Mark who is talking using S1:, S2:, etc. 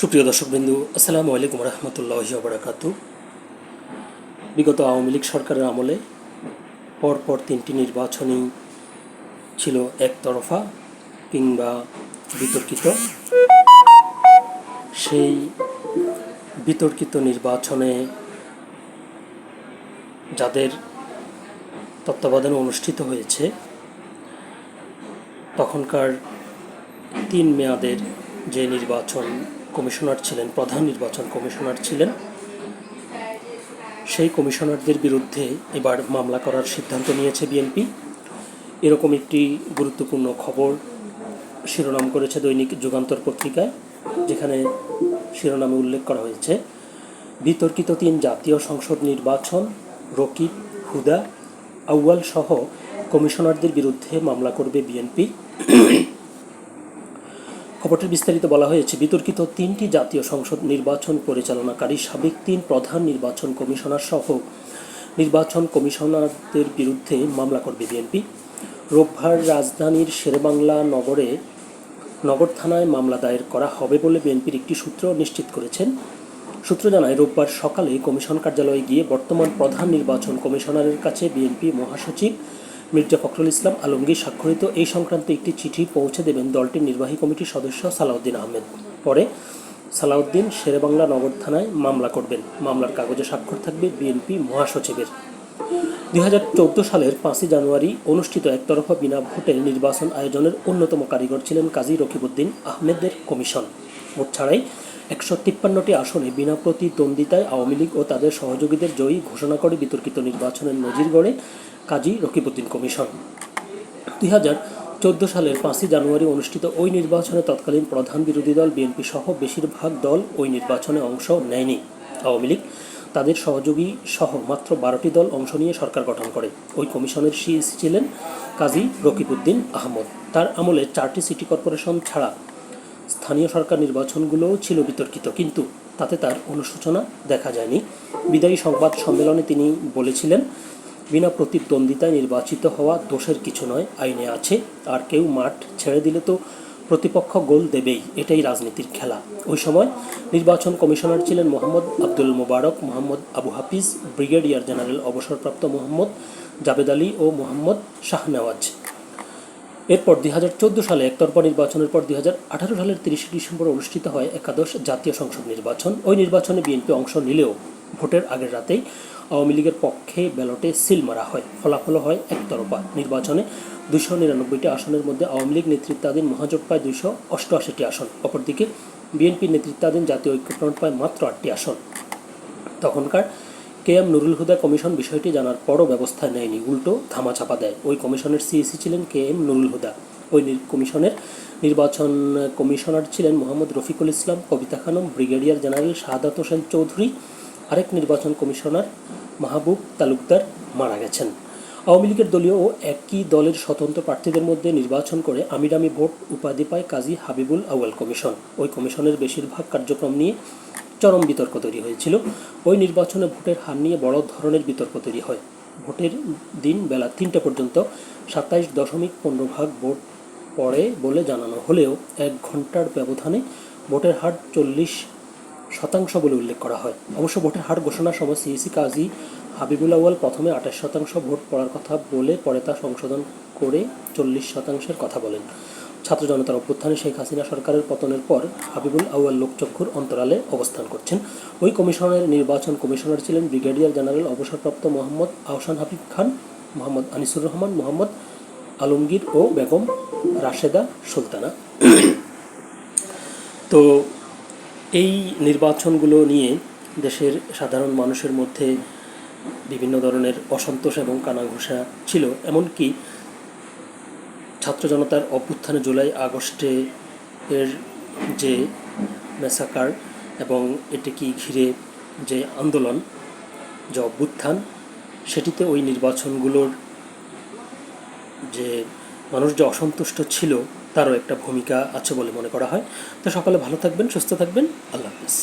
S1: সুপ্রিয় দর্শকবৃন্দু, আসসালামু আলাইকুম রহমতুল্লাহ বারাকাত বিগত আওয়ামী লীগ সরকারের আমলে পরপর তিনটি নির্বাচনই ছিল একতরফা কিংবা বিতর্কিত। সেই বিতর্কিত নির্বাচনে যাদের তত্ত্বাবধানে অনুষ্ঠিত হয়েছে, তখনকার তিন মেয়াদের যে নির্বাচন কমিশনার ছিলেন, প্রধান নির্বাচন কমিশনার ছিলেন। সেই কমিশনারদের বিরুদ্ধে এবার মামলা করার সিদ্ধান্ত নিয়েছে বিএনপি। এরকম একটি গুরুত্বপূর্ণ খবর শিরোনাম করেছে দৈনিক যুগান্তর পত্রিকায়, যেখানে শিরোনামে উল্লেখ করা হয়েছে, বিতর্কিত তিন জাতীয় সংসদ নির্বাচন, রকিব, হুদা, আউয়াল সহ কমিশনারদের বিরুদ্ধে মামলা করবে বিএনপি। খবরটির বিস্তারিত বলা হয়েছে, বিতর্কিত তিনটি জাতীয় সংসদ নির্বাচন পরিচালনাকারী সাবেক তিন প্রধান নির্বাচন কমিশনার সহ নির্বাচন কমিশনারদের বিরুদ্ধে মামলা করবে বিএনপি। রোববার রাজধানীর শেরেবাংলা নগরে নগর থানায় মামলা দায়ের করা হবে বলে বিএনপির একটি সূত্র নিশ্চিত করেছেন। সূত্র জানায়, রোববার সকালে কমিশন কার্যালয়ে গিয়ে বর্তমান প্রধান নির্বাচন কমিশনারের কাছে বিএনপি মহাসচিব মির্জা ফখরুল ইসলাম আলমগীর স্বাক্ষরিত এই সংক্রান্ত একটি চিঠি পৌঁছে দেবেন দলটির নির্বাহী কমিটির সদস্য সালাউদ্দিন আহমেদ। পরে সালাউদ্দিন শেরেবাংলা নগর থানায় মামলা করবেন। মামলার কাগজে স্বাক্ষর থাকবে বিএনপি মহাসচিবের। দুই হাজার চোদ্দ সালের পাঁচই জানুয়ারি অনুষ্ঠিত একতরফা বিনা ভোটে নির্বাচন আয়োজনের অন্যতম কারিগর ছিলেন কাজী রকিবউদ্দিন আহমেদের কমিশন। ভোট ছাড়াই একশো তিপ্পান্নটি আসনে বিনা প্রতিদ্বন্দ্বিতায় আওয়ামী লীগ ও তাদের সহযোগীদের জয়ী ঘোষণা করে বিতর্কিত নির্বাচনের নজির গড়ে কাজী রকিবউদ্দিন কমিশন। দুই হাজার চোদ্দ সালের পাঁচই জানুয়ারি অনুষ্ঠিত ওই নির্বাচনে তৎকালীন প্রধান বিরোধী দল বিএনপি সহ বেশিরভাগ দল ওই নির্বাচনে অংশ নেয়নি। আওয়ামী লীগ তাদের সহযোগী সহ মাত্র বারোটি দল অংশ নিয়ে সরকার গঠন করে। ওই কমিশনের সিইসি ছিলেন কাজী রকিবউদ্দিন আহমদ। তার আমলে চারটি সিটি কর্পোরেশন ছাড়া স্থানীয় সরকার নির্বাচনগুলোও ছিল বিতর্কিত, কিন্তু তাতে তার অনুশোচনা দেখা যায়নি। বিদায়ী সংবাদ সম্মেলনে তিনি বলেছিলেন, বিনা প্রতিদ্বন্দ্বিতায় নির্বাচিত হওয়া দোষের কিছু নয়, আইনে আছে, আর কেউ মাঠ ছেড়ে দিলে তো প্রতিপক্ষ গোল দেবেই, এটাই রাজনীতির খেলা। ওই সময় নির্বাচন কমিশনার ছিলেন মোহাম্মদ আব্দুল মোবারক, মোহাম্মদ আবু হাফিজ, ব্রিগেডিয়ার জেনারেল অবসরপ্রাপ্ত মোহাম্মদ জাবেদ আলী ও মোহাম্মদ শাহনেওয়াজ। এরপর দুই হাজার চোদ্দ সালে একতরফা নির্বাচনের পর দুই হাজার আঠারো সালের তিরিশে ডিসেম্বর অনুষ্ঠিত হয় একাদশ জাতীয় সংসদ নির্বাচন। ওই নির্বাচনে বিএনপি অংশ নিলেও ভোটের আগের রাতেই আওয়ামী লীগের পক্ষে ব্যালটে সিল মারা হয়। ফলাফল হয় একতরফা নির্বাচনে। দুশো নিরানব্বইটি আসনের মধ্যে আওয়ামী লীগ নেতৃত্বাধীন মহাজোট পায় দুইশো অষ্টআশিটি আসন। অপরদিকে বিএনপি নেতৃত্বাধীন জাতীয় ঐক্যফ্রন্ট পায় মাত্র আটটি আসন। তখনকার K M Nurul Huda commission বিষয়টি জানার পরও ব্যবস্থা নেয়নি, উল্টো ধামাচাপা দেয়। ওই কমিশনের সিইসি ছিলেন কে এম নুরুল হুদা। ওই কমিশনের নির্বাচন কমিশনার ছিলেন মোহাম্মদ রফিকুল ইসলাম, কবিতা খানম, ব্রিগেডিয়ার জেনারেল শাহাদাত হোসেন চৌধুরী, আরেক নির্বাচন কমিশনার মাহবুব তালুকদার মারা গেছেন। আওয়ামী লীগের দলীয় ও একই দলের স্বতন্ত্র প্রার্থীদের মধ্যে নির্বাচন করে আমিরামি ভোট, উপাধি পায় কাজী হাবিবুল আউয়াল কমিশন। ওই কমিশনের বেশিরভাগ কার্যক্রম নিয়ে চরম বিতর্ক তৈরি হয়েছিল। ওই নির্বাচনে ভোটের হার নিয়ে বড় ধরনের বিতর্ক তৈরি হয়। ভোটের দিন বেলা তিনটে পর্যন্ত সাতাইশ দশমিক পনেরো ভাগ ভোট পড়ে বলে জানানো হলেও এক ঘণ্টার ব্যবধানে ভোটের হার চল্লিশ শতাংশ বলে উল্লেখ করা হয়। অবশ্য ভোটের হার ঘোষণার সময় সিইসি কাজী হাবিবুল আউয়াল প্রথমে আঠাশ শতাংশ ভোট পড়ার কথা বলে পরে তা সংশোধন করে চল্লিশ শতাংশের কথা বলেন। ছাত্র জনতার অভ্যুত্থানে শেখ হাসিনা সরকারের পতনের পর হাবিবুল আউয়াল লোকচক্ষুর অন্তরালে অবস্থান করছেন। ওই কমিশনের নির্বাচন কমিশনার ছিলেন ব্রিগেডিয়ার জেনারেল অবসরপ্রাপ্ত মোহাম্মদ আহসান হাবিব খান, মোহাম্মদ আনিসুর রহমান, মোহাম্মদ আলমগীর ও বেগম রাশেদা সুলতানা। তো এই নির্বাচনগুলো নিয়ে দেশের সাধারণ মানুষের মধ্যে বিভিন্ন ধরনের অসন্তোষ এবং কানাঘুষা ছিল। এমনকি ছাত্র জনতার অভ্যুত্থানে জুলাই আগস্টে এর যে মেসাকার এবং এটিকে ঘিরে যে আন্দোলন, যে অভ্যুত্থান, সেটিতে ওই নির্বাচনগুলোর যে মানুষ যে অসন্তুষ্ট ছিল, তারও একটা ভূমিকা আছে বলে মনে করা হয়। তো সকালে ভালো থাকবেন, সুস্থ থাকবেন। আল্লাহ হাফিজ।